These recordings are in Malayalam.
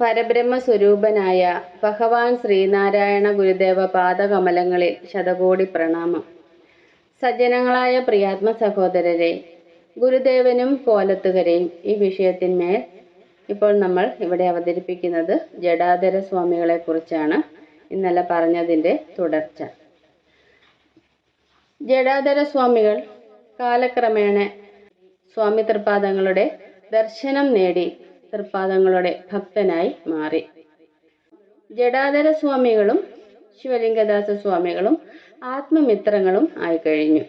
പരബ്രഹ്മസ്വരൂപനായ ഭഗവാൻ ശ്രീനാരായണ ഗുരുദേവ പാദകമലങ്ങളിൽ ശതകോടി പ്രണാമം. സജ്ജനങ്ങളായ പ്രിയാത്മ സഹോദരരെ ഗുരുദേവനും കോലത്തുകരയും ഈ വിഷയത്തിന്മേൽ ഇപ്പോൾ നമ്മൾ ഇവിടെ അവതരിപ്പിക്കുന്നത് ജഡാധര സ്വാമികളെ കുറിച്ചാണ് ഇന്നലെ പറഞ്ഞതിന്റെ തുടർച്ച. ജഡാധര സ്വാമികൾ കാലക്രമേണ സ്വാമി തൃപ്പാദങ്ങളുടെ ദർശനം നേടി തൃപ്പാദങ്ങളുടെ ഭക്തനായി മാറി. ജഡാധര സ്വാമികളും ശിവലിംഗദാസ സ്വാമികളും ആത്മമിത്രങ്ങളും ആയിക്കഴിഞ്ഞു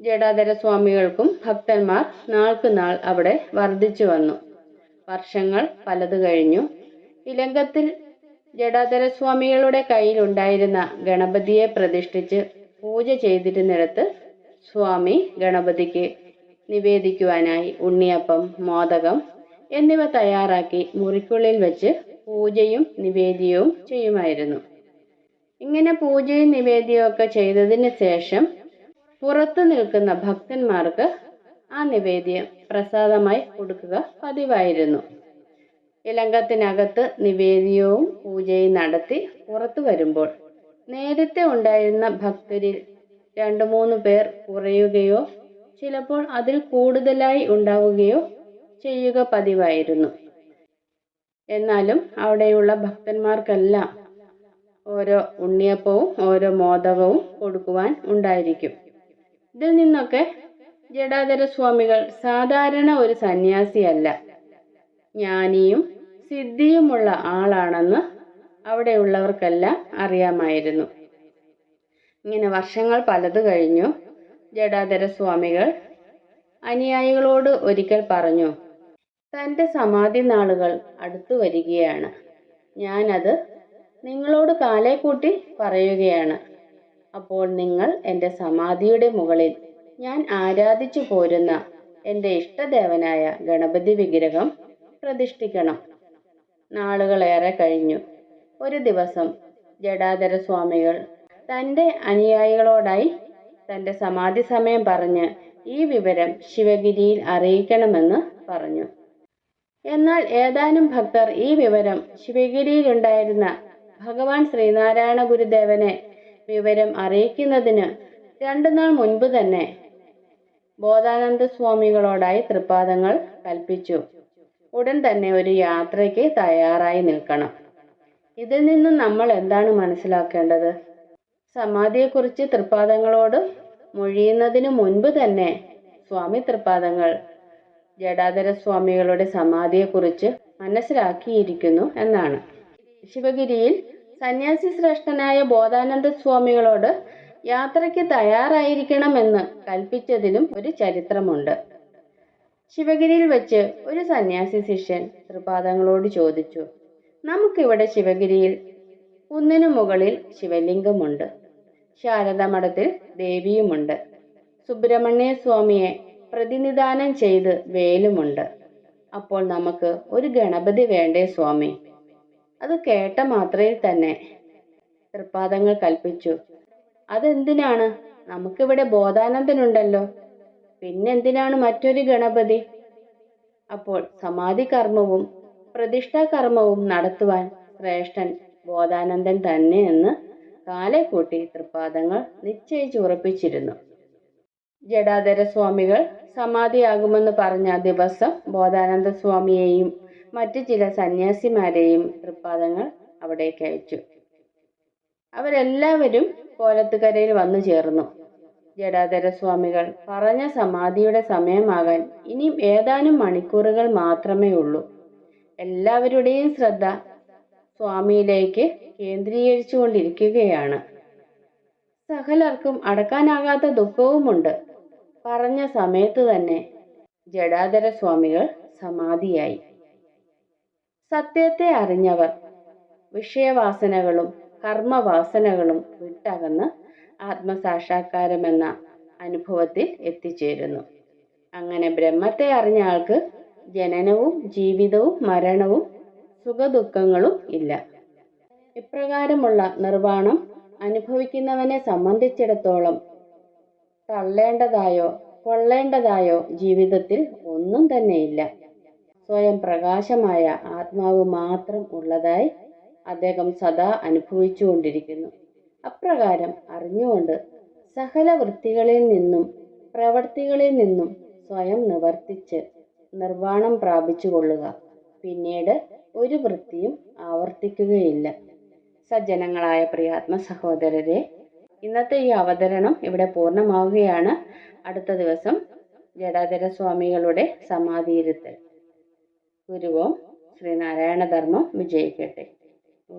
ജഡാധര സ്വാമികൾക്കും ഭക്തന്മാർ നാൾക്ക് നാൾ അവിടെ വർദ്ധിച്ചു വന്നു. വർഷങ്ങൾ പലത് കഴിഞ്ഞു. ഇലങ്കത്തിൽ ജഡാധര സ്വാമികളുടെ കയ്യിലുണ്ടായിരുന്ന ഗണപതിയെ പ്രതിഷ്ഠിച്ച് പൂജ ചെയ്തിരുന്നിടത്ത് സ്വാമി ഗണപതിക്ക് നിവേദിക്കുവാനായി ഉണ്ണിയപ്പം മോദകം എന്നിവ തയ്യാറാക്കി മുറിക്കുള്ളിൽ വെച്ച് പൂജയും നിവേദ്യവും ചെയ്യുമായിരുന്നു. ഇങ്ങനെ പൂജയും നിവേദ്യവും ഒക്കെ ചെയ്തതിന് ശേഷം പുറത്തു നിൽക്കുന്ന ഭക്തന്മാർക്ക് ആ നിവേദ്യം പ്രസാദമായി കൊടുക്കുക പതിവായിരുന്നു. ഇലങ്കത്തിനകത്ത് നിവേദ്യവും പൂജയും നടത്തി പുറത്തു വരുമ്പോൾ നേരത്തെ ഉണ്ടായിരുന്ന ഭക്തരിൽ രണ്ടു മൂന്ന് പേർ കുറയുകയോ ചിലപ്പോൾ അതിൽ കൂടുതലായി ഉണ്ടാവുകയോ ചെയ്യുക പതിവായിരുന്നു. എന്നാലും അവിടെയുള്ള ഭക്തന്മാർക്കെല്ലാം ഓരോ ഉണ്ണിയപ്പവും ഓരോ മോദകവും കൊടുക്കുവാൻ ഉണ്ടായിരിക്കും. ഇതിൽ നിന്നൊക്കെ ജഡാധര സ്വാമികൾ സാധാരണ ഒരു സന്യാസിയല്ല. ജ്ഞാനിയും സിദ്ധിയുമുള്ള ആളാണെന്ന് അവിടെയുള്ളവർക്കെല്ലാം അറിയാമായിരുന്നു. ഇങ്ങനെ വർഷങ്ങൾ പലത് കഴിഞ്ഞു ജഡാധര സ്വാമികൾ അനുയായികളോട് ഒരിക്കൽ പറഞ്ഞു തന്റെ സമാധി നാളുകൾ അടുത്തു വരികയാണ്. ഞാനത് നിങ്ങളോട് കാലേ കൂട്ടി പറയുകയാണ്. അപ്പോൾ നിങ്ങൾ എന്റെ സമാധിയുടെ മുകളിൽ ഞാൻ ആരാധിച്ചു പോരുന്ന എന്റെ ഇഷ്ടദേവനായ ഗണപതി വിഗ്രഹം പ്രതിഷ്ഠിക്കണം. നാളുകളേറെ കഴിഞ്ഞു. ഒരു ദിവസം ജഡാധര സ്വാമികൾ തന്റെ അനുയായികളോടായി തന്റെ സമാധി സമയം പറഞ്ഞ് ഈ വിവരം ശിവഗിരിയിൽ അറിയിക്കണമെന്ന് പറഞ്ഞു. എന്നാൽ ഏതാനും ഭക്തർ ഈ വിവരം ശിവഗിരിയിലുണ്ടായിരുന്ന ഭഗവാൻ ശ്രീനാരായണ ഗുരുദേവനെ വിവരം അറിയിക്കുന്നതിന് രണ്ടു നാൾ മുൻപ് തന്നെ ബോധാനന്ദ സ്വാമികളോടായി തൃപ്പാദങ്ങൾ കൽപ്പിച്ചു. ഉടൻ തന്നെ ഒരു യാത്രയ്ക്ക് തയ്യാറായി നിൽക്കണം. ഇതിൽ നിന്ന് നമ്മൾ എന്താണ് മനസ്സിലാക്കേണ്ടത്? സമാധിയെക്കുറിച്ച് തൃപ്പാദങ്ങളോട് മൊഴിയുന്നതിന് മുൻപ് തന്നെ സ്വാമി തൃപ്പാദങ്ങൾ. ജഡാധര സ്വാമികളുടെ സമാധിയെക്കുറിച്ച് മനസ്സിലാക്കിയിരിക്കുന്നു എന്നാണ്. ശിവഗിരിയിൽ സന്യാസി ശ്രേഷ്ഠനായ ബോധാനന്ദ സ്വാമികളോട് യാത്രയ്ക്ക് തയ്യാറായിരിക്കണമെന്ന് കൽപ്പിച്ചതിലും ഒരു ചരിത്രമുണ്ട്. ശിവഗിരിയിൽ വെച്ച് ഒരു സന്യാസി ശിഷ്യൻ തൃപാദങ്ങളോട് ചോദിച്ചു നമുക്കിവിടെ ശിവഗിരിയിൽ കുന്നിനു മുകളിൽ ശിവലിംഗമുണ്ട്. ശാരദമഠത്തിൽ ദേവിയുമുണ്ട്. സുബ്രഹ്മണ്യ സ്വാമിയെ പ്രതിനിധാനം ചെയ്ത് വേലുമുണ്ട്. അപ്പോൾ നമുക്ക് ഒരു ഗണപതി വേണ്ടേ സ്വാമി? അത് കേട്ട മാത്രയിൽ തന്നെ തൃപ്പാദങ്ങൾ കൽപ്പിച്ചു. അതെന്തിനാണ്? നമുക്കിവിടെ ബോധാനന്ദനുണ്ടല്ലോ. പിന്നെന്തിനാണ് മറ്റൊരു ഗണപതി? അപ്പോൾ സമാധി കർമ്മവും പ്രതിഷ്ഠാ കർമ്മവും നടത്തുവാൻ ശ്രേഷ്ഠൻ ബോധാനന്ദൻ തന്നെ എന്ന് കാലെ കൂട്ടി തൃപ്പാദങ്ങൾ നിശ്ചയിച്ച് ഉറപ്പിച്ചിരുന്നു ജഡാധര സ്വാമികൾ സമാധിയാകുമെന്ന് പറഞ്ഞ ദിവസം ബോധാനന്ദ സ്വാമിയെയും മറ്റു ചില സന്യാസിമാരെയും തൃപ്പാദങ്ങൾ അവിടേക്ക് അയച്ചു. അവരെല്ലാവരും കോലത്തുകരയിൽ വന്നു ചേർന്നു. ജഡാധര സ്വാമികൾ പറഞ്ഞ സമാധിയുടെ സമയമാകാൻ ഇനിയും ഏതാനും മണിക്കൂറുകൾ മാത്രമേ ഉള്ളൂ എല്ലാവരുടെയും ശ്രദ്ധ സ്വാമിയിലേക്ക് കേന്ദ്രീകരിച്ചു കൊണ്ടിരിക്കുകയാണ് സകലർക്കും അടക്കാനാകാത്ത ദുഃഖവുമുണ്ട്. പറഞ്ഞ സമയത്ത് തന്നെ ജഡാധര സ്വാമികൾ സമാധിയായി. സത്യത്തെ അറിഞ്ഞവർ വിഷയവാസനകളും കർമ്മവാസനകളും വിട്ടകന്ന് ആത്മസാക്ഷാത്കാരമെന്ന അനുഭവത്തിൽ എത്തിച്ചേരുന്നു. അങ്ങനെ ബ്രഹ്മത്തെ അറിഞ്ഞ ആൾക്ക് ജനനവും ജീവിതവും മരണവും സുഖദുഃഖങ്ങളും ഇല്ല. ഇപ്രകാരമുള്ള നിർവാണം അനുഭവിക്കുന്നവനെ സംബന്ധിച്ചിടത്തോളം തള്ളേണ്ടതായോ കൊള്ളേണ്ടതായോ ജീവിതത്തിൽ ഒന്നും തന്നെയില്ല സ്വയം പ്രകാശമായ ആത്മാവ് മാത്രം ഉള്ളതായി അദ്ദേഹം സദാ അനുഭവിച്ചുകൊണ്ടിരിക്കുന്നു. അപ്രകാരം അറിഞ്ഞുകൊണ്ട് സകല വൃത്തികളിൽ നിന്നും പ്രവൃത്തികളിൽ നിന്നും സ്വയം നിവർത്തിച്ച് നിർവാണം പ്രാപിച്ചു കൊള്ളുക പിന്നീട് ഒരു വൃത്തിയും ആവർത്തിക്കുകയില്ല. സജ്ജനങ്ങളായ പ്രിയാത്മ സഹോദരരെ ഇന്നത്തെ ഈ അവതരണം ഇവിടെ പൂർണമാവുകയാണ്. അടുത്ത ദിവസം ജഡാധര സ്വാമികളുടെ സമാധിയിരുത്തൽ ഗുരുവോം ശ്രീനാരായണ ധർമ്മം വിജയിക്കട്ടെ. ഓ